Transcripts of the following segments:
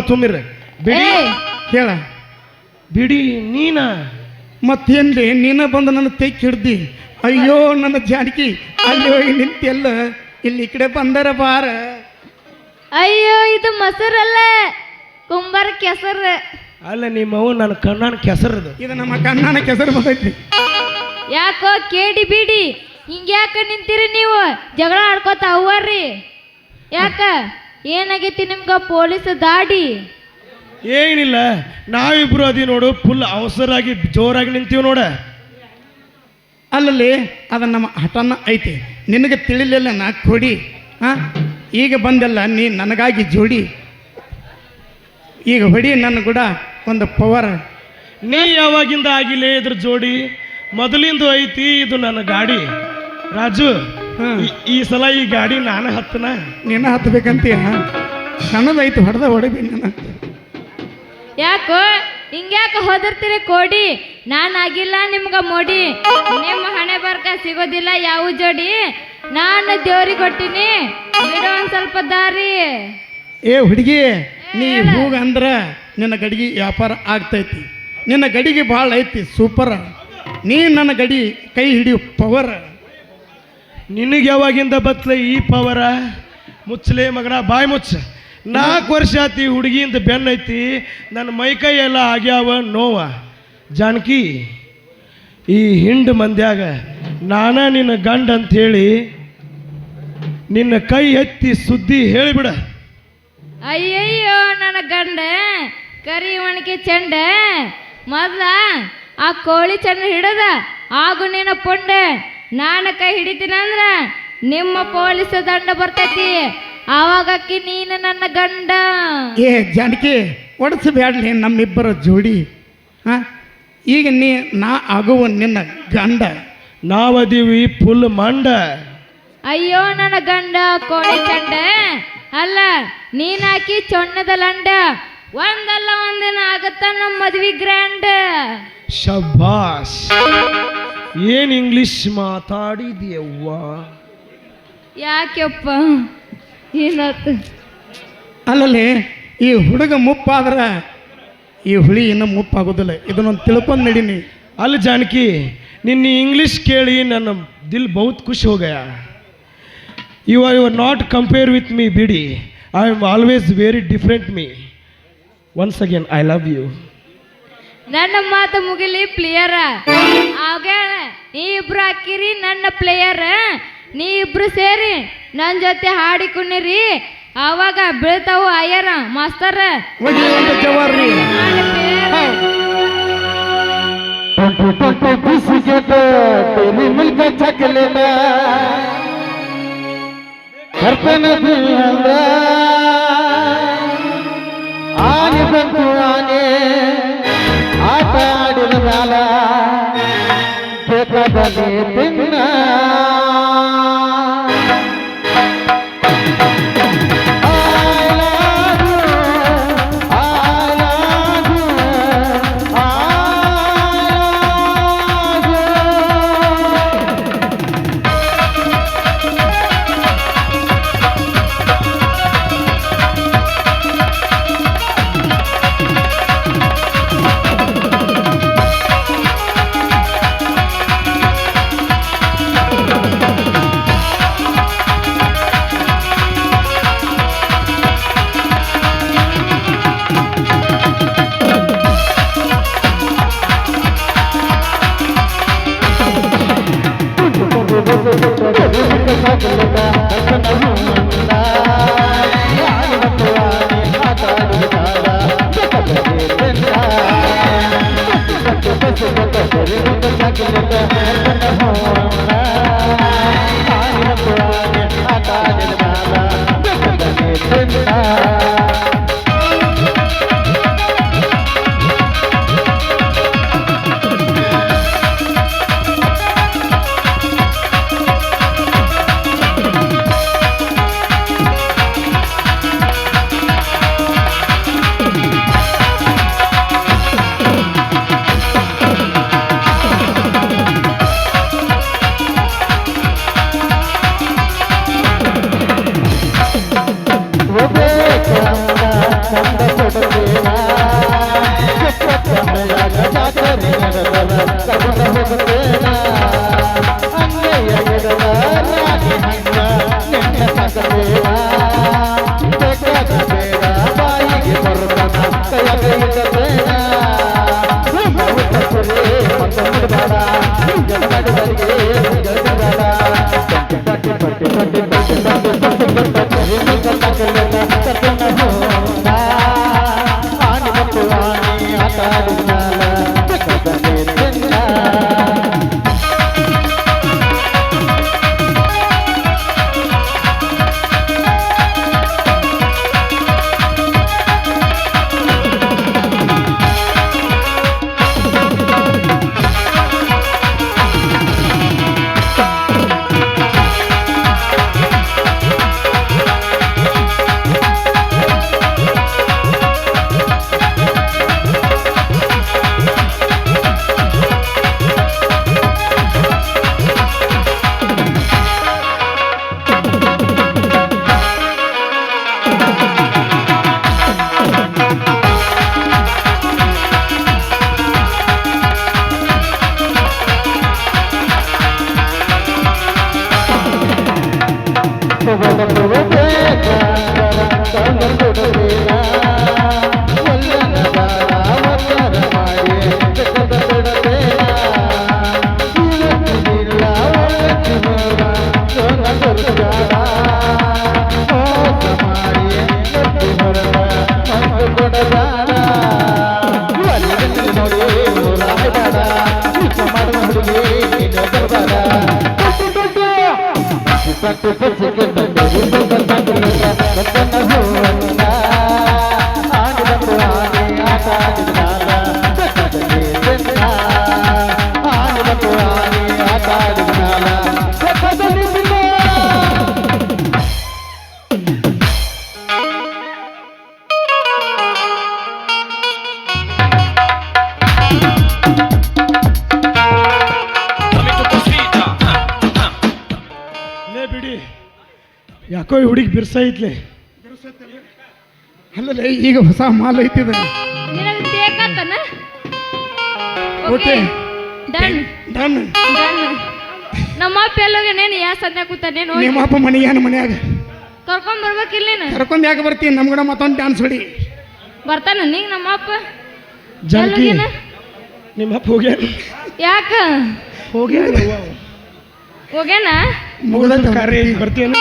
ಮಾಡ್ತಾನೆ ಬಿಡಿ ಹೇಳ. ಬಿಡಿ ನೀನ. ಮತ್ತೇನ್ರಿ ನೀನ ಬಂದು ನನ್ನ ತೈ ಹಿಡ್ದಿ ಅಯ್ಯೋ ನನ್ನ ಜಾನಕಿ ಅಲ್ಲಿ ಹೋಗಿ ನಿಂತೆಲ್ಲ ಇಲ್ಲಿ ಈ ಕಡೆ ಬಂದರ ಬಾರ. ಅಯ್ಯೋ ಇದು ಮೊಸರಲ್ಲ. ಕುಂಬಾರ ಕೆಸರು. ಅಲ್ಲ ನಿಮ್ಮ ಅವ್ ನನ್ನ ಕಣ್ಣನ ಕೆಸರದು. ಇದು ನಮ್ಮ ಕಣ್ಣನ ಕೆಸರು ಬಂದೈತಿ. ಯಾಕೋ ಕೇಡಿ ಬಿಡಿ. ಹಿಂಗ್ಯಾಕ ನಿಂತಿರಿ ನೀವು? ಜಗಳ ಆಡ್ಕೋತ ಅವ್ವರ್ರಿ. ಯಾಕ? ಏನಾಗೈತಿ ನಿಮ್ಗ ಪೊಲೀಸ್ ದಾಡಿ? ಏನಿಲ್ಲ ನಾವಿಬ್ರು ಅದಿ ನೋಡು ಫುಲ್ ಅವಸರಾಗಿ ಜೋರಾಗಿ ನಿಂತೀವಿ ನೋಡ. ಅಲ್ಲಲ್ಲಿ ಅದು ನಮ್ಮ ಹಠನ ಐತಿ. ನಿನಗೆ ತಿಳಿಲಿಲ್ಲ ನಾ ಕೊಡಿ. ಹಾಂ ಈಗ ಬಂದಲ್ಲ ನೀ ನನಗಾಗಿ ಜೋಡಿ. ಈಗ ಹೊಡಿ ನನ್ನ ಕೂಡ ಒಂದು ಪವರ್. ನೀ ಯಾವಾಗಿಂದ ಆಗಿಲ್ಲ ಇದ್ರ ಜೋಡಿ? ಮೊದಲಿಂದು ಐತಿ ಇದು ನನ್ನ ಗಾಡಿ. ರಾಜು ಈ- ಈ ಸಲ ಈ ಗಾಡಿ ನಾನು ಹತ್ತನ? ನಿನ್ನ ಹತ್ಬೇಕಂತೀಯ? ಸಣ್ಣದೈತಿ ಹೊಡೆದ ಹೊಡಿಬಿ ನಾನು. ಯಾಕೋ? ಹಿಂಗ್ಯಾಕೆ ಹೋದಿರ್ತೀರಿ ಕೋಡಿ? ನಾನು ಆಗಿಲ್ಲ ನಿಮ್ಗ ಮೋಡಿ. ನಿಮ್ಮ ಹಣೆ ಬರ್ಕ ಸಿಗೋದಿಲ್ಲ ಯಾವ ಜೋಡಿ? ನಾನು ದೇವ್ರಿಗೆ ಕೊಟ್ಟಿನಿ. ಬಿಡು ಒಂದ್ ಸ್ವಲ್ಪ ದಾರಿ. ಏ ಹುಡುಗಿ ನೀ ಹೋಗ ಅಂದ್ರ ನಿನ್ನ ಗಡಿಗೆ ವ್ಯಾಪಾರ ಆಗ್ತೈತಿ. ನಿನ್ನ ಗಡಿಗೆ ಭಾಳ ಐತಿ ಸೂಪರ್ ನೀ ನನ್ನ ಗಡಿ ಕೈ ಹಿಡಿಯು ಪವರ್ ನಿನಗೆ ಯಾವಾಗಿಂದ ಬತ್ಲೆ ಈ ಪವರ? ಮುಚ್ಚಲೆ ಮಗನ, ಬಾಯಿ ಮುಚ್ಚ. ನಾಲ್ಕು ವರ್ಷ ಆತಿ ಹುಡುಗಿಯಿಂದ ಬೆನ್ನೈತಿ ನನ್ನ ಮೈಕೈ ಎಲ್ಲ ಆಗ್ಯಾವ ನೋವ. ಜಾನಕಿ, ಈ ಹಿಂಡು ಮಂದ್ಯಾಗ ನಾನ ನಿನ್ನ ಗಂಡ ಅಂಥೇಳಿ ನಿನ್ನ ಕೈ ಎತ್ತಿ ಸುದ್ದಿ ಹೇಳಿಬಿಡ. ಅಯ್ಯಯ್ಯೋ, ನನ್ನ ಗಂಡ, ಕರಿ ಒಣಕೆ ಚೆಂಡ, ಮೊದ್ಲ ಆ ಕೋಳಿ ಚೆಂಡ ಹಿಡದ, ಆಗು ನಿನ್ನ ಪುಂಡ. ನಾನು ಕೈ ಹಿಡಿತೀನಿ ಅಂದ್ರ ನಿಮ್ಮ ಪೊಲೀಸ್ ದಂಡ ಬರ್ತೈತಿ. ಆವಾಗಕ್ಕಿ ನೀನು ನನ್ನ ಗಂಡ. ಏ ಜಾನಕಿ ಒಡಿಸಬೇಡಲಿ ನಮ್ಮಿಬ್ಬರ ಜೋಡಿ. ಹಾಂ? ಈಗ ನೀ ನಾ ಆಗುವ ನಿನ್ನ ಗಂಡ. ನಾವದೀವಿ ಫುಲ್ ಮಂಡ. ಅಯ್ಯೋ ನನ್ನ ಗಂಡ ಕೋಳಿ ಚಂಡ. ಅಲ್ಲ ನೀನಾಕಿ ಚೊಣ್ಣದ ಲಂಡ. ಒಂದಲ್ಲ ಒಂದಿನ ಆಗತ್ತ ನಮ್ಮ ಮದ್ವಿ ಗ್ರ್ಯಾಂಡ್. ಶಬಾಸ್ ಏನ್ ಇಂಗ್ಲಿಷ್ ಮಾತಾಡಿದ್ಯವ್ವ? ಯಾಕೆಪ್ಪ? ಏನಾಯ್ತು ಅಲ್ಲಲ್ಲಿ ಈ ಹುಡುಗ ಮುಪ್ಪಾದ್ರೆ ಈ ಹುಳಿ ಇನ್ನೂ ಮುಪ್ಪಾಗೋದಿಲ್ಲ. ಇದನ್ನೊಂದು ತಿಳ್ಕೊಂಡು ನಡೀನಿ. ಅಲ್ಲಿ ಜಾನಕಿ ನಿನ್ನ ಇಂಗ್ಲೀಷ್ ಕೇಳಿ ನನ್ನ ದಿಲ್ ಬಹುತ್ ಖುಷಿ ಹೋಗಯ? You are you are not compare with me ಬಿಡಿ. I am always very different me once again I love you ನನ್ನ ಮಾತು ಮುಗಿಲಿ ಪ್ಲೇಯರ್ ಆಗ ನೀ ಇಬ್ರು ಹಾಕಿರಿ ನನ್ನ ಪ್ಲೇಯರ್ ನೀ ಇಬ್ರು ಸೇರಿ ನನ್ನ ಜೊತೆ ಹಾಡಿ ಕುಣ್ಣಿರಿ. ಅವಾಗ ಬೀಳ್ತಾವು ಅಯ್ಯರ ಮಾಸ್ತರ್. ಆನೆ ಬಂತು ಆನೆ. ಆಟ ಆಡಿದ ಮ್ಯಾಲ ಬೇಕಾದಲ್ಲಿ ತಿನ್ನ. ಲೇ ಬಿಡಿ. ಯಾಕೋ ಈ ಹುಡುಗಿ ಬಿರ್ಸ ಐತ್ಲೆ ಅಲ್ಲಲ್ಲ ಈಗ ಹೊಸ ಮಾಲ್ ಐತಿದ. ನಿನಗೆ ತೇಕತ್ತನ ಓಕೆ. ಡನ್. ಡನ್. ನಮ್ಮ ಅಪ್ಪ ಎಲ್ಲೋಗೇನೇನು ಯಾ ಸದ್ಯ ಕೂತಾನೇನು ನಿಮ್ಮ ಅಪ್ಪ ಮನೆಗೆ ಏನು ಮನ್ಯಾಗ? ಕರ್ಕೊಂಡ್ ಬರ್ಬೇಕಿಲ್ಲ ನೀನು? ಕರ್ಕೊಂಡ್ ಯಾಕೆ ಬರ್ತೀನಿ? ನಮ್ಮ ಕೂಡ ಮತ್ತೊಂದು ಡ್ಯಾನ್ಸ್ ಹೊಡಿ. ಬರ್ತಾನ ನೀ ನಮ್ಮ ಅಪ್ಪ ಎಲ್ಲೋಗ್ಯಾನ? ನಿಮ್ಮ ಅಪ್ಪ ಹೋಗ್ಯಾನ? ಯಾಕ? ಹೋಗ್ಯಾನ ಹೋಗ್ಯಾನ? ಮುಗಿದ ಕಾರ್ಯ ಬರ್ತೀಯೇನು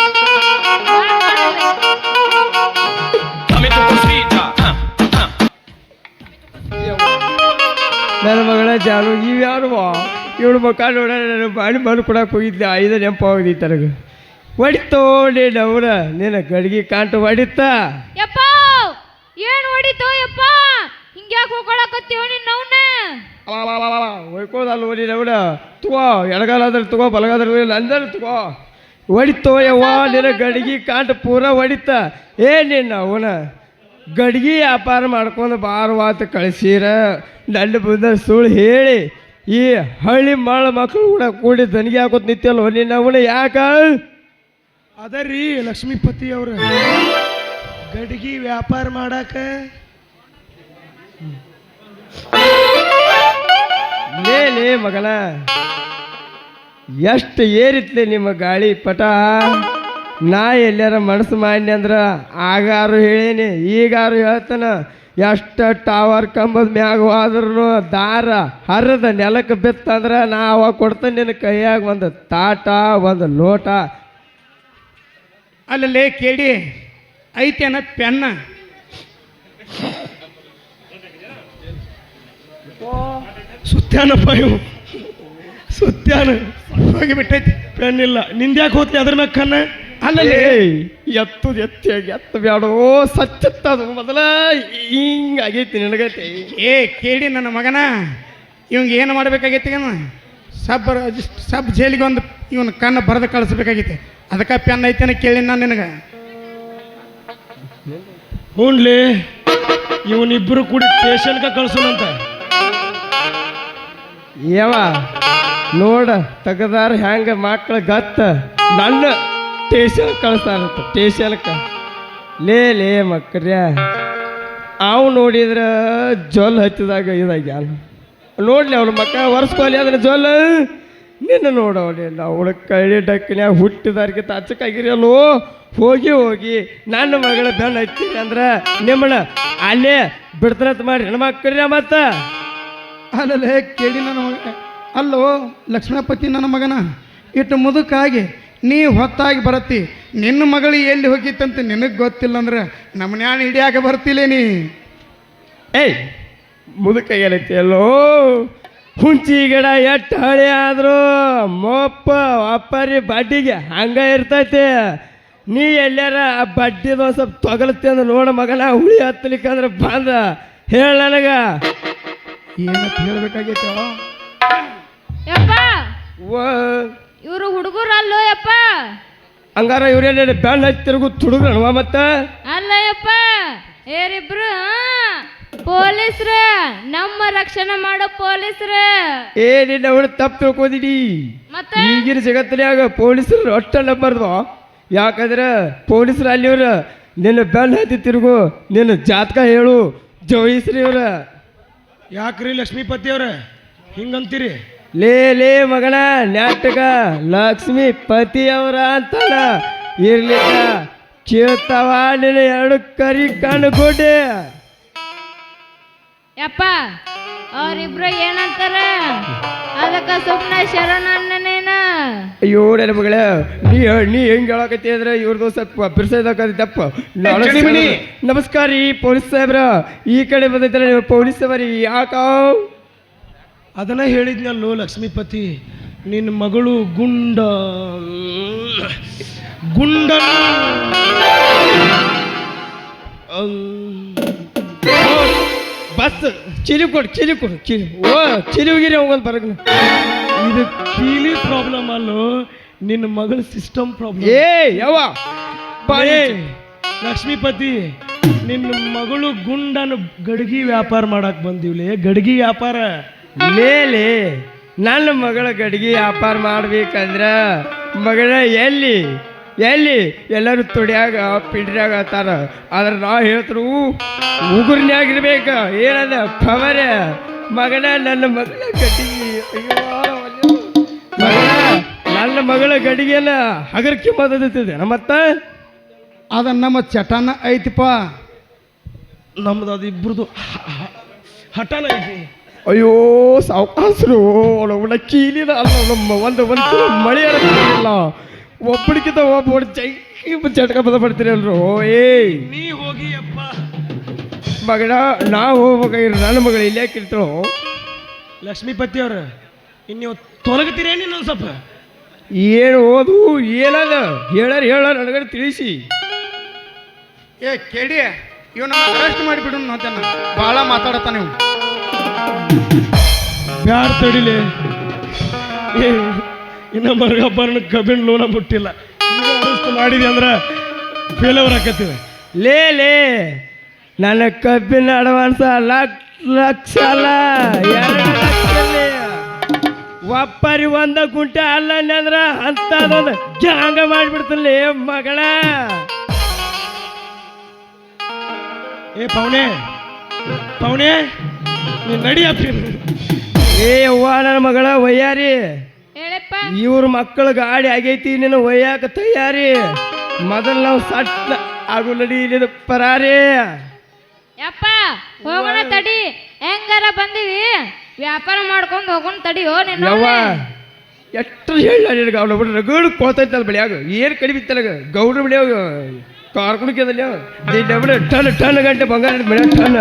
ನನ್ನ ಮಗಳ ಜಾನು ಇವ್ಯಾರು ಇವಳು ಮಕ್ಕ ನೋಡ ನನ್ನ ಬಾಡಿ ಮಣ್ಣು ಕೊಡಕ್ಕೆ ಹೋಗಿದ್ದೆ. ಐದು ನೆಂಪು ಹೋಗಿದ್ದಿ ತನಗ. ಹೊಡಿತೋ ನೀನು ಅವನ ನಿನ್ನ ಗಡಿಗೆ ಕಾಂಟ ಹೊಡಿತ? ಯಪ್ಪ! ಏನ್ ಹೊಡಿತೋ ಯಪ್ಪ? ಹಿಂಗ್ಯಾಕೆ ಹೋಗ್ಕೊಳಕತ್ತೀವ ನಿನ್ನ ಅವನ್ನ ಹೊಯ್ಕೋದಲ್ಲ ನೀನು ನೋಡ ತಗೋ, ಎಡಗಾಲಾದ್ರೆ ತಗೋ ಬಲಗಾದ್ರೆ ಅಂದ್ರೆ ತಗೋ. ಹೊಡಿತೋ ಯವ್ವ, ನಿನ್ನ ಗಡಿಗೆ ಕಾಂಟ ಪೂರ ಹೊಡಿತ. ಏ ನಿನ್ನ ಅವನ ಗಡಿಗೆ ವ್ಯಾಪಾರ ಮಾಡ್ಕೊಂಡು ಬಾರವಾತ ಕಳಿಸೀರ. ನನ್ನ ಬಂದ ಸುಳ್ಳು ಹೇಳಿ. ಈ ಹಳ್ಳಿ ಮಾಳ ಮಕ್ಕಳು ಕೂಡ ಕೂಡಿ ದನಿಗೆ ಹಾಕೋತ್ ನಿತ್ಯಲ್ಲ ನಿನ್ನ ಅವನ ಯಾಕ? ಅದರಿ ಲಕ್ಷ್ಮೀಪತಿ ಅವ್ರ. ಗಡಿಗೆ ವ್ಯಾಪಾರ ಮಾಡಾಕ ಲೇ ಲೇ ಮಗನ. ಎಷ್ಟು ಏರಿತ್ಲೆ ನಿಮ್ಮ ಗಾಳಿ ಪಟ. ನಾ ಎಲ್ಲಾರ ಮನಸ್ಸು ಮಾಡಿ ಅಂದ್ರ ಆಗಾರು ಹೇಳೀನಿ, ಈಗಾರು ಹೇಳ್ತಾನ. ಎಷ್ಟು ಟವರ್ ಕಂಬದ ಮ್ಯಾಗ ಹೋದ್ರೂ ದಾರ ಹರಿದ ನೆಲಕ್ಕೆ ಬಿತ್ತಂದ್ರ ನಾ ಅವಾಗ ಕೊಡ್ತೇನೆ ನಿನ್ನ ಕೈಯಾಗ ಒಂದು ತಾಟ, ಒಂದು ಲೋಟ. ಅಲ್ಲಲ್ಲೇ ಕೇಳಿ, ಐತೇನ ಪೆನ್ನ? ಸುತ್ಯಾನಪ್ಪ ಇವು ಸುತ್ತಾನ ಹೋಗಿ ಬಿಟ್ಟೈತಿ ಪೆನ್ ಇಲ್ಲ ನಿಂದ್ಯಾಕೆ ಹೋತಿ ಅದ್ರ ಮ್ಯಾಗ ಕನ್ನ ಅಲ್ಲಲ್ಲಿ ಎತ್ತು ಎತ್ತಿ ಎತ್ತ ಬ್ಯಾಡೋ ಸಚ್ಚತ್ತದು ಮೊದಲ ಹಿಂಗಾಗೈತಿ ನಿನಗೈತಿ. ಏ ಕೇಳಿ ನನ್ನ ಮಗನ. ಇವಂಗೆ ಏನು ಮಾಡಬೇಕಾಗೈತಿ ಏನು ಸಬ್ ಸಬ್ ಜೈಲಿಗೆ ಒಂದು ಇವನ ಕಣ್ಣು ಬರೆದು ಕಳಿಸ್ಬೇಕಾಗೈತಿ. ಅದಕ್ಕೆ ಪೆನ್ ಐತೇನ ಕೇಳಿ ನಾನು ನಿನಗೆ. ಹ್ಞೂನ್ಲಿ ಇವನಿಬ್ಬರು ಕೂಡಿ ಸ್ಟೇಷನ್ಗ ಕಳ್ಸೋಣಂತ. ಯವ ನೋಡ, ತಗದಾರ ಹೆಂಗ ಮಕ್ಳ ಗತ್ತ. ನನ್ನ ಟೇಷನ್ ಕಳಿಸ್ತಾರಂತ ಟೇಷನ್ಕ ಲೇ ಲೇ ಮಕ್ಕರ್ಯ ಅವ್ ನೋಡಿದ್ರೆ ಜೊಲ್ ಹತ್ತಿದಾಗ ಇದಾಗ್ಯಾನ. ನೋಡ್ಲಿ ಅವ್ನ ಮಕ್ಕ ಒರೆಸ್ಕೊಲಿ ಅದನ್ನ ಜೊಲ್. ನಿನ್ನ ನೋಡವಳಿ ನಾವು ಕೈ ಡಕ್ಕಿನ್ಯಾಗ ಹುಟ್ಟಿದಾರ್ಗೆ ತಚ್ಚಕ್ಕಾಗಿರಲ್ಲೋ ಹೋಗಿ ಹೋಗಿ, ನನ್ನ ಮಗಳ ಬೆನ್ನ ಹಚ್ಚಿ ಅಂದ್ರೆ ನಿಮ್ಮನ್ನ ಅಲ್ಲೇ ಬಿಡ್ತಾನಂತ ಮಾಡಿ ಹೆಣ್ಮಕ್ಳ್ರಿ ಮತ್ತ. ಅಲ್ಲಲ್ಲೇ ಕೇಳಿ ನನ್ನ ಮಗ ಅಲ್ಲೋ, ಲಕ್ಷ್ಮಣಪತಿ ನನ್ನ ಮಗನ, ಇಟ್ಟು ಮುದುಕಾಗಿ, ನೀ ಹೊತ್ತಾಗಿ ಬರತ್ತಿ. ನಿನ್ನ ಮಗಳು ಎಲ್ಲಿ ಹೋಗಿತ್ತಂತ ನಿನಗೆ ಗೊತ್ತಿಲ್ಲ ಅಂದ್ರೆ ನಮ್ಮನ್ಯಾಣ ಹಿಡಿಯಾಕ ಬರ್ತಿಲ್ಲ ನೀ. ಏಯ್, ಮುದುಕ ಏನೈತಿ? ಅಲ್ಲೋ, ಹುಂಚಿ ಗಿಡ ಎಷ್ಟು ಹಳೆ ಆದರೂ ಮೊಪ್ಪ ಅಪ್ಪರಿ ಬಡ್ಡಿಗೆ ಹಂಗೆ ಇರ್ತೈತಿ. ನೀ ಎಲ್ಲಾರ ಆ ಬಡ್ಡಿದ ಸ್ವಲ್ಪ ತೊಗಲತ್ತಿ ಅಂದ್ರೆ ನೋಡ ಮಗನ ಹುಳಿ ಹತ್ತಲಿಕ್ಕಂದ್ರೆ ಬಂದ. ಹೇಳ ನನಗ. ಏನಂತ ಹೇಳ್ಬೇಕಾಗೈತೋ ಯಪ್ಪ ಇವರು ಹುಡುಗರು ಅಲ್ಲೋ ಯಪ್ಪ? ಹಂಗಾರ ಇವ್ರೇನ ಬ್ಯಾಂಡ್ ಹಚ್ಚಿ ತಿರುಗು ತುಡುಗ್ರಣ್ವ ಮತ್ತ? ಅಲ್ಲ ಯಪ್ಪ ಏರಿಬ್ರು ಪೊಲೀಸ್ರ ನಮ್ಮ ರಕ್ಷಣೆ ಮಾಡೋ ಪೊಲೀಸ್ರ. ಏ ನಿನ್ನ ಅವಳು ತಪ್ಪು ತಿಳ್ಕೊಂಡಿಡಿ ಮತ್ತ? ಈಗಿನ ಜಗತ್ತಿನಾಗ ಪೊಲೀಸರು ಅಷ್ಟ ನಂಬರ್ದು ಯಾಕಂದ್ರೆ ಪೊಲೀಸರು ಅಲ್ಲಿವ್ರ ನಿನ್ನ ಬ್ಯಾಂಡ್ ಹತ್ತಿ ತಿರುಗು ನಿನ್ನ ಜಾತಕ ಹೇಳು ಜೋಯಿಸ್ರಿ ಇವ್ರ. ಯಾಕ್ರಿ ಲಕ್ಷ್ಮೀಪತಿ ಅವ್ರ? ಹಿಂಗಂತೀರಿ? ಲೇ ಲೇ ಮಗಣ ನಾಟಕ ಲಕ್ಷ್ಮೀ ಪತಿ ಅವರ ಅಂತಾನ. ಇರ್ಲಿ ಕೇಳ್ತಾವ ನಿನ್ನ ಎರಡು ಕರಿ ಕಣ್ಣು ಯಪ್ಪ ಅವ್ರಿಬ್ರು ಏನಂತಾರ? ಅದಕ್ಕ ಸುಮ್ಮನೆ ಶರಣಣ್ಣನೇನ ಅಯ್ಯೋ ನನ್ನ ಮಗಳ ನೀ ನೀ ಹೆಂಗ್ ಹೇಳಕತ್ತಿ ಅಂದ್ರೆ ಇವ್ರದ್ದು ಸ್ವಲ್ಪ ಬಿರ್ಸದಪ್ಪ ನಮಸ್ಕಾರ ರೀ ಪೊಲೀಸ್ ಸಾಹೇಬ್ರ. ಈ ಕಡೆ ಬಂದೈತಲ್ಲ ನೀವು ಪೊಲೀಸ್ ಸಾಹೇಬ್ರಿ ಯಾಕ? ಅದನ್ನ ಹೇಳಿದ್ನಲ್ಲೋ ಲಕ್ಷ್ಮೀಪತಿ. ನಿನ್ನ ಮಗಳು ಗುಂಡ. ಗುಂಡ ಬಸ್ ಚಿಲಿ ಕೊಡು ಚಿಲಿ ಕೊಡು ಚಿಲಿ. ಓ ಚಿಲಿಗಿರಿ ಹೋಗೋದು ಬರಕ ಇದು ಕೀಲಿ ಪ್ರಾಬ್ಲಮ್ ಅಲ್ಲೋ ನಿನ್ನ ಮಗಳ ಸಿಸ್ಟಮ್ ಪ್ರಾಬ್ಲಮ್ ಏ ಯಾವ ಲಕ್ಷ್ಮೀಪತಿ ನಿನ್ನ ಮಗಳು ಗುಂಡನ ಗಡ್ಗಿ ವ್ಯಾಪಾರ ಮಾಡಕ್ ಬಂದಿವ್ಲಿ ಗಡ್ಗಿ ವ್ಯಾಪಾರ? ಮೇಲೆ ನನ್ನ ಮಗಳ ಗಡಿಗೆ ವ್ಯಾಪಾರ ಮಾಡ್ಬೇಕಂದ್ರ ಮಗಳ ಎಲ್ಲಿ? ಎಲ್ಲಿ? ಎಲ್ಲರೂ ತುಡಿಯಾಗ ಪಿಡ್ರ್ಯಾಗ ಆತಾರ. ಆದ್ರೆ ನಾ ಹೇಳ್ತರು ಉಗುರ್ನ್ಯಾಗಿರ್ಬೇಕ. ಏನದ? ಪವರ. ಮಗನ ನನ್ನ ಮಗಳ ಗಡಿಗೆ ಅಯ್ಯೋ. ಮಗನ ನನ್ನ ಮಗಳ ಗಡಿಗೆಲ್ಲ ಹಗರ್ಕಿ ಮದತಿದೆ ನಮ್ಮತ್ತ? ಅದ ನಮ್ಮ ಚಟನ ಐತಿಪ್ಪ. ನಮ್ದು ಅದು ಇಬ್ಬರದು ಹಠನ ಐತಿ. ಅಯ್ಯೋ ಸಾವಕಾಸರು. ಅವಳ ಕೀಲಿದ ಅಲ್ಲ ನಮ್ಮ ಒಂದು ಒಂದು ಮಳೆ ಇಲ್ಲ ಒಬ್ಬಳಿಗಿಂತ ಒಬ್ಬ ಜೈ ಚಟಕ ಬದ ಪಡ್ತೀರಿ ಅಲ್ರು ಏಯ್ ನೀ ಹೋಗಿ ಅಪ್ಪ. ಮಗನ ನಾ ಹೋಗ ನನ್ನ ಮಗಳು ಇಲ್ಲೇ ಕಿರ್ತಳು ಲಕ್ಷ್ಮೀಪತಿ ಅವ್ರ ಇನ್ನು ನೀವು ತೊಲಗತ್ತೀರೇನು ಇನ್ನೊಂದು ಸ್ವಲ್ಪ? ಏನು ಓದು ಏನದ? ಹೇಳಾರ ಹೇಳ ನನಗಡೆ ತಿಳಿಸಿ. ಏ ಕೇಳಿ ಇವನ ಅರೆಸ್ಟ್ ಮಾಡಿಬಿಡು ಅಂತಾನ ಭಾಳ ಮಾತಾಡತ್ತ ನೀವು ಯಾರು ತಡಿಲಿ. ಏ ಇನ್ನ ಬರ್ನ ಕಬ್ಬಿನ ಲೋನ ಮುಟ್ಟಿಲ್ಲ. ಮಾಡಿದೆ ಅಂದ್ರೆ ಫೇಲವರ್ ಹಾಕತ್ತೀವಿ. ಲೇ ಲೇ ನನ್ನ ಕಬ್ಬಿನ ಅಡ್ವಾನ್ಸ ಲಕ್ಷ ಲಕ್ಷ ಅಲ್ಲ ಒಪ್ಪರಿ ಒಂದ ಗುಂಟೆ ಅಲ್ಲ ಅಂದ್ರ ಅಂತದೊಂದು ಜಾಂಗ ಮಾಡಿಬಿಡ್ತಲ್ಲಿ ಮಗಳ. ಏ ಪೌಣೆ ಪೌಣೆ ನೀ ನಡಿ ಅಪ್ಪಿ. ಏ ಅವ್ವ ನನ್ನ ಮಗಳ ವಯ್ಯಾರಿ. ಹೇಳಪ್ಪ ಇವ್ರ ಮಕ್ಕಳ ಗಾಡಿ ಆಗೈತಿ ನಿನ್ನ ಒಯ್ಯಾಕ ತಯಾರಿ. ಮೊದಲು ನಾವು ಸಟ್ಟ ಆಗು ನಡಿ ಇಲ್ಲಿದ ಪರಾರಿ. ಯಪ್ಪ ಹೋಗೋಣ ತಡಿ. ಹೆಂಗಾರ ಬಂದಿವಿ? ವ್ಯಾಪಾರ ಮಾಡ್ಕೊಂಡು ಹೋಗೋಣ ತಡಿಯೋ ನಿನ್ನ ಯವ್ವ ಎಷ್ಟು ಹೇಳ ನಿನಗೆ ಅವನ ಬಿಡ್ರಿ ರಗಡು ಕೋತೈತೆ ಅಲ್ಲಿ ಬೆಳೆಯಾಗ. ಏನು ಕಡಿಮೆ ನನಗೆ ಗೌಡ್ರ ಬೆಳೆಯಾಗ ಕಾರ್ಕುಣಿಕೆದಲ್ಲಿ ನಿನ್ನ ಟನ್ ಟನ್ ಗಂಟೆ ಬಂಗಾರ ಬೆಳೆ ಟನ್.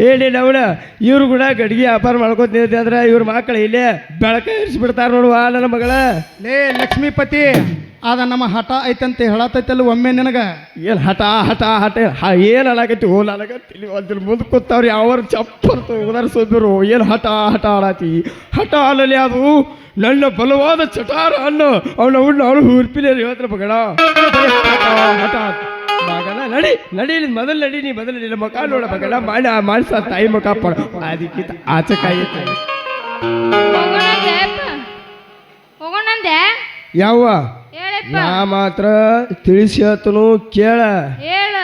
ಏನಿ ನವಣ ಇವ್ರು ಕೂಡ ಗಡಿಗೆ ವ್ಯಾಪಾರ ಮಾಡ್ಕೊತೀನಿ ಅಂದ್ರೆ ಇವ್ರ ಮಕ್ಕಳು ಇಲ್ಲೇ ಬೆಳಕ ಇರಿಸ್ಬಿಡ್ತಾರ ನೋಡುವ ನನ್ನ ಮಗಳ ಲೇ ಲಕ್ಷ್ಮೀಪತಿ ಆದ ನಮ್ಮ ಹಠ ಐತಂತ ಹೇಳತೈತಲ್ಲ ಒಮ್ಮೆ ನಿನಗ ಏನು ಹಠ ಹಠ ಹಠ ಹ ಏನು ಅಲಾಗತ್ತಿ ಓ ತಿಳಿ ಅದ್ರ ಮುಂದೆ ಕೂತವ್ರು ಯಾವ ಚಪ್ಪರ್ತು ಉದರ್ಸೋದ್ರು ಏನು ಹಠ ಹಠ ಆಡಾತಿ ಹಠ ಅಲ್ಲಲ್ಲಿ ಅದು ನನ್ನ ಬಲವಾದ ಚಟಾರ ಅನ್ನು ಅವನ ಅವನ್ನ ಅವನು ಹುರ್ಪಿಲ್ಲ ಹೇಳ್ತಾರೆ ಮಗಳ ಹಠ ಮಗನ ನಡಿ ನಡಿ ನಿನ್ ಮೊದಲು ನಡಿ ನೀ ಮೊದಲು ನಿನ್ನ ಮುಖ ನೋಡ ಮಗಳ ಮಾಡಿ ಮಾಡಿಸ ತಾಯಿ ಮುಖ ಪಡ ಅದಕ್ಕಿಂತ ಆಚೆ ಕಾಯಿ ಹೋಗೋಣಂದೆ ಯಾವ? ನಾ ಮಾತ್ರ ತಿಳಿಸಿ ಹೇಳ್ತನು ಕೇಳ. ಹೇಳು.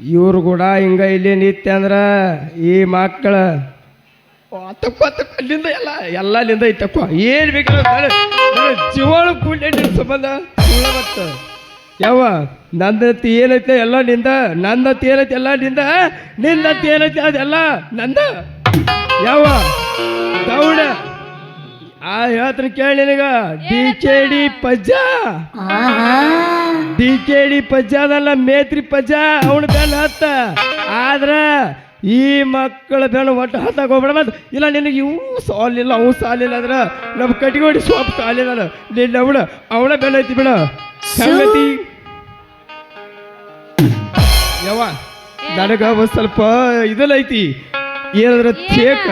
ಇವ್ರು ಕೂಡ ಹಿಂಗ ಇಲ್ಲಿ ನಿತ್ಯ ಅಂದ್ರ ಈ ಮಕ್ಕಳ. ತಕ್ಕೋ ತಕ್ಕೋ ಅಲ್ಲಿಂದ ಎಲ್ಲ ಎಲ್ಲ ಅಲ್ಲಿಂದ ಐತೆ ತಕ್ಕೋ ಏನು ಬೇಕಿಲ್ಲ ಜೀವಾಳ ಕೂಡಿ ನಿನ್ ಸಂಬಂಧ. ಮತ್ತ? ಯಾವ ನಂದತಿ ಏನೈತೆ ಎಲ್ಲ ನಿಂದ ನಂದತಿ ಏನೈತೆ ಎಲ್ಲ ನಿಂದ ನಿಂದತಿ ಏನೈತೆ ಅದೆಲ್ಲ ನಂದ. ಯಾವ ದೌಡ. ಆ ಹೇಳ್ತೀನಿ ಕೇಳಿ ನಿನಗ, ಡಿ ಕೆ ಡಿ ಪಜ್ಜ. ಡಿ ಕೆ ಡಿ ಪಜ್ಜ ಅದಲ್ಲ, ಮೇತ್ರಿ ಪಜ್ಜ, ಅವನ ಬೆನ್ನ ಹತ್ತ. ಆದ್ರ ಈ ಮಕ್ಕಳ ಬೆಳ ಒಟ್ಟು ಹತ್ತಾಗ ಹೋಗ್ಬೇಡ ಇಲ್ಲ, ನಿನಗೆ ಇವು ಸಾಲಿಲ್ಲ, ಅವು ಸಾಲಿಲ್ಲ ಅಂದ್ರೆ ನಮ್ಮ ಕಟ್ಟಿಗೋಡಿ ಸೋಪ್ ಸಾಲಿಲ್ಲ ನಿನ್ನ ಅವಳ ಅವಳ ಬೆನ್ನ ಐತಿ ಬಿಡ. ಸಂಗತಿ ಯವ್ವ ನನಗ ಒಂದ್ ಸ್ವಲ್ಪ ಇದಲ್ಲ ಐತಿ ಏನಾದ್ರ ಚೇಕ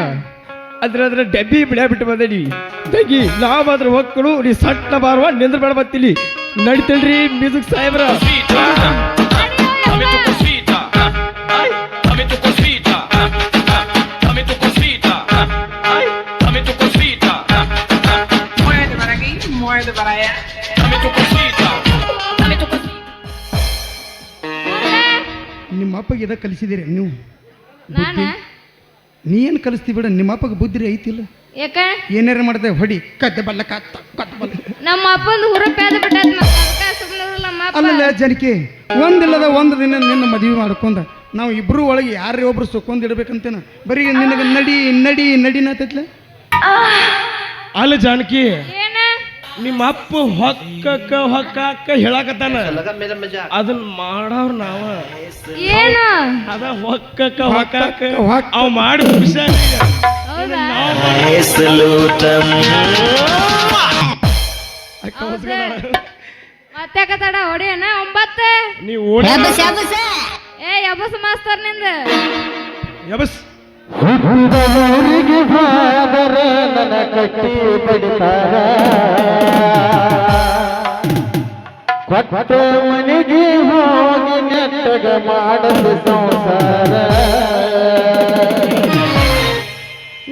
ಅದ್ರ ಅದ್ರ ಡಬ್ಬಿ ಬಿಡ ಬಿಟ್ಟು ಬಂದೇನಿ. ತೆಗಿ ನಾವ್ ಮಾತ್ರ ಮಕ್ಕಳು ನೀ ಸಣ್ಣ ಬಾರುವ ನಿಂದ್ರ ಬೇಡ ಬತ್ತಿಲಿ ನಡಿತಲ್ರಿ ಮ್ಯೂಸಿಕ್ ಸಾಹೇಬ್ರ. But I cosita, ನಿಮ್ಮ ಅಪ್ಪಗೆ ಇದ ಕಲಿಸಿದಿರಿ ನೀವು? ನಾನ? ನೀ ಏನು ಕಲಿಸ್ತಿ ಬಿಡ ನಿಮ್ಮ ಅಪ್ಪಗೆ ಬುದ್ಧಿ ಐತಿಲ್ಲ. ಯಾಕ? ಏನಾರ ಮಾಡ್ದೆ? ಹೊಡಿ. ಕದ್ದೆ ಬಲ್ಲ ಕತ್ತ ಕತ್ತ ಬಲ್ಲ. ನಮ್ಮ ಅಪ್ಪಂದು ನಮ್ಮ ಅಪ್ಪ ಅಲ್ಲಲ್ಲ ಜನಕ್ಕೆ ಒಂದಿಲ್ಲದ ಒಂದು ದಿನ ನಿನ್ನ ಮದುವೆ ಮಾಡ್ಕೊಂಡ. ನಾವು ಇಬ್ರು ಒಳಗೆ ಯಾರೇ ಒಬ್ರು ಸುಕ್ಕೊಂಡ್ ಇಡ್ಬೇಕಂತೇನ. ಬರೀ ನಿನಗೆ ನಡಿ ನಡಿ ನಡಿನತ್ತೈತ್ಲೆ ಅಲ್ಲ ಜಾನಕಿ ಏನ? ನಿಮ್ಮ ಅಪ್ಪ ಹೊಕ್ಕಕ್ಕ ಹೊಕ್ಕಾಕ ಹೇಳಕತ್ತಾನ. ಅದನ್ನ ಮಾಡವ್ರ ನಾವ. ಏನು? ಅದ ಹೊಕ್ಕಕ್ಕ ಹೊಕ್ಕಾಕ ಹೊಕ್ಕ- ಅವ್ ಮಾಡಿ ಹೌದಾ? ಮತ್ತೆ ಕತಡ ಹೊಡಿಯನ? ಒಂಬತ್ತು? ನೀವು ಓಡಿ ಏ ಯಬಸ್ ಮಾಸ್ತರ್ನಿಂದ. ಯಬಸ್. ಹುಟ್ಟಿದವರಿಗೆ ಹೋದರೆ ನನ್ನ ಕಟ್ಟಿ ಬಡಿತಾರ. ಕೊಟ್ಟ ಮನೆಗೆ ಹೋಗಿ ನೆಟ್ಟಗ ಮಾಡಲು ಸಂಸಾರ.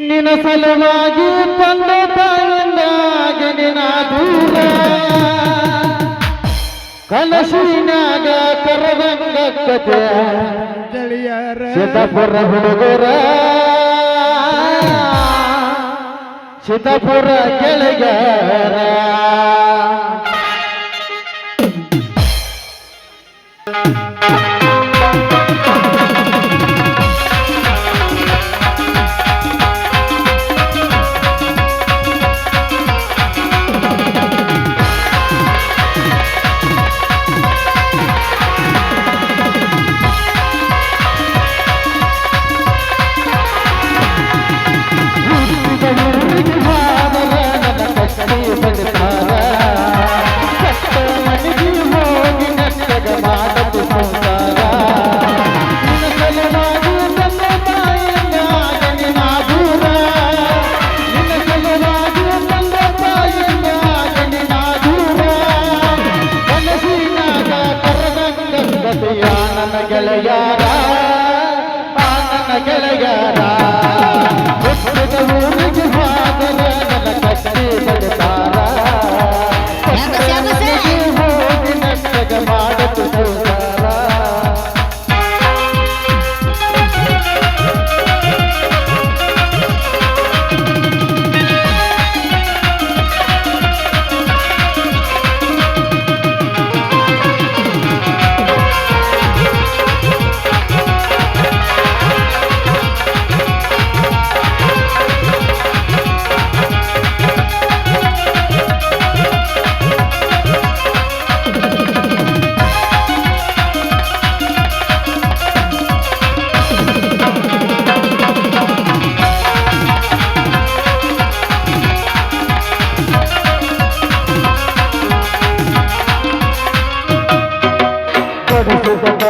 ನಿನ್ನ ಸಲುವಾಗಿ ತಂದೆ ತಾಯಿಂದಾಗಿ ನಿನ್ನ ದೂರ. ಕಲಸಿನಾಗ ಕರದಂಗ ಕತೆ ಗೆಳೆಯರ ಸೀತಾಪುರ ಹುಡುಗರ. ಸೀತಾಪುರ ಗೆಳೆಯರ. ಗೆಳೆಯಾರ ಪಾತನ ನನ್ನ ಗೆಳೆಯಾರ. ಹುಟ್ಟಿದ ಊರಿಗೆ ಹೋದರೆ ನನ್ನ ಕಟ್ಟಿ ಹೋಗಿ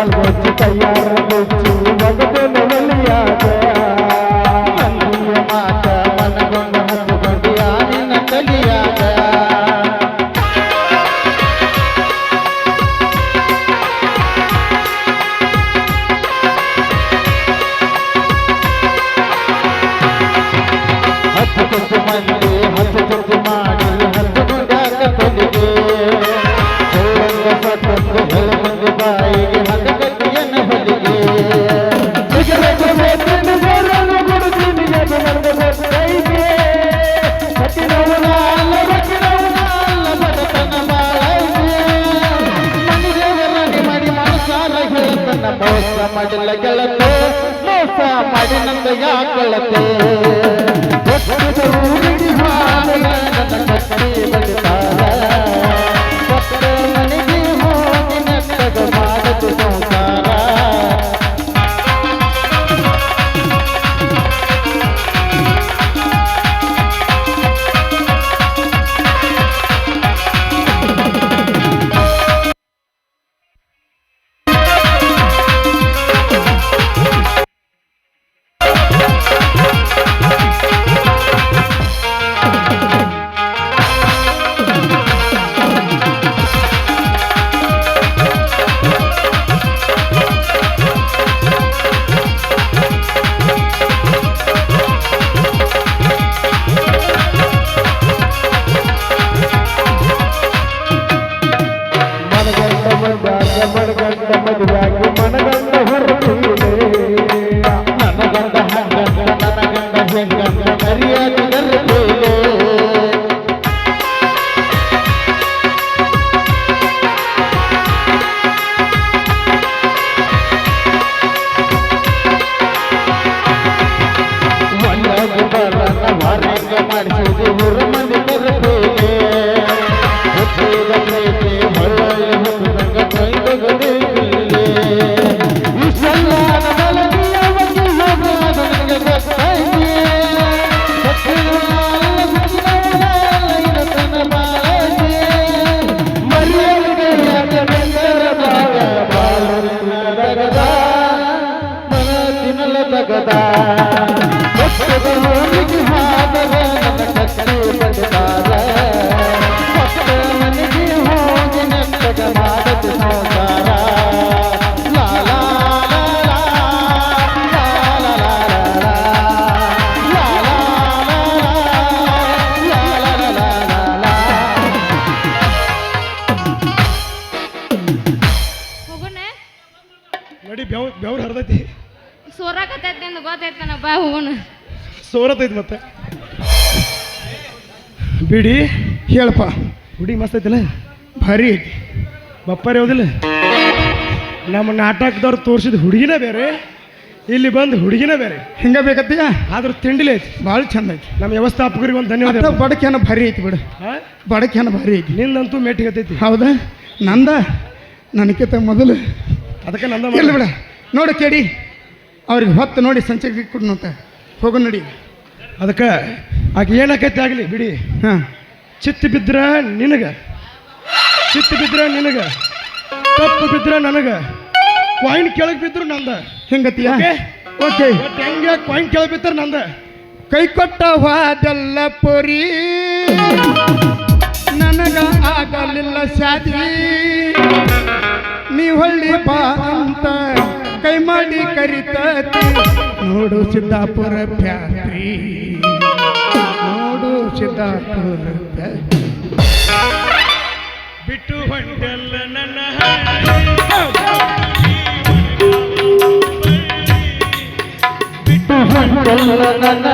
கையால் வச்சு கையால் ಬಾ ಹೋಗೋಣ. ಸೋರತೈತಿ ಮತ್ತೆ. ಬಿಡಿ ಹೇಳಪ್ಪ ಹುಡಿ ಮಸ್ತ್ ಐತಿಲ್ಲ? ಭಾರಿ ಐತಿ. ಬಪ್ಪಾರಿ ಹೋದಿಲ್ಲ ನಮ್ಮ ನಾಟಕದವ್ರು ತೋರಿಸಿದ ಹುಡುಗಿನ ಬೇರೆ ಇಲ್ಲಿ ಬಂದು ಹುಡುಗಿನ ಬೇರೆ. ಹಿಂಗ ಬೇಕತ್ತೀಯ ಆದ್ರೂ ತಿಂಡಿಲೆ ಐತಿ. ಭಾಳ ಚಂದ ಐತಿ. ನಮ್ಮ ವ್ಯವಸ್ಥಾಪಕರಿಗೆ ಒಂದು ಧನ್ಯವಾದ ಬಡಕೇನ ಬಡಕ್ಯಾನ ಭಾರಿ ಐತಿ ಬಿಡು. ಬಡಕೇನ ಭಾರಿ ಐತಿ. ನಿಂದಂತೂ ಮೆಟ್ಟಿಗತೈತಿ ಹೌದಾ? ನಂದ? ನನಗಿಂತ ಮೊದಲು. ಅದಕ್ಕೆ ನಂದ ಇಲ್ಲ ಬಿಡ. ನೋಡು ಕೇಳಿ. ಅವ್ರಿಗೆ ಹೊತ್ತು ನೋಡಿ ಸಂಚೆಗೆ ಅಂತ. ಹೋಗು ನಡಿ. ಅದಕ್ಕೆ ಆಕೆ ಏನಾಕೈತಿ ಆಗಲಿ ಬಿಡಿ. ಹಾಂ. ಚಿತ್ತ ಬಿದ್ರ ನಿನಗೆ. ಚಿತ್ತ ಬಿದ್ರ ನಿನಗೆ. ತಪ್ಪು ಬಿದ್ರ ನನಗೆ. ಕಾಯಿನ್ ಕೆಳಗೆ ಬಿದ್ರು ನಂದ. ಹೆಂಗತಿ ಓಕೆ? ಹೆಂಗೆ ಕಾಯಿನ್ ಕೆಳಗೆ ಬಿದ್ದರು ನಂದ. ಕೈ ಕೊಟ್ಟ ವಾದಲ್ಲ ಪೊರಿ. ನನಗ ಆಗಲಿಲ್ಲ ಶಾದಿ. ನೀ ಹೊಳ್ಳಿ ಬಾ ಅಂತ. ಕೈ ಮಾಡಿ ಕರಿತತಿ. ನೋಡು ಸಿದ್ದಾಪುರ ಫ್ಯಾಕ್ಟ್ರಿ ನೋಡು ಸಿದ್ದಾಪುರ ಬಿಟ್ಟು ಹೊಂಟಲ್ಲ ನನ್ನ ಬಿಟ್ಟು ಹೊಂಟಲ್ಲ ನನ್ನ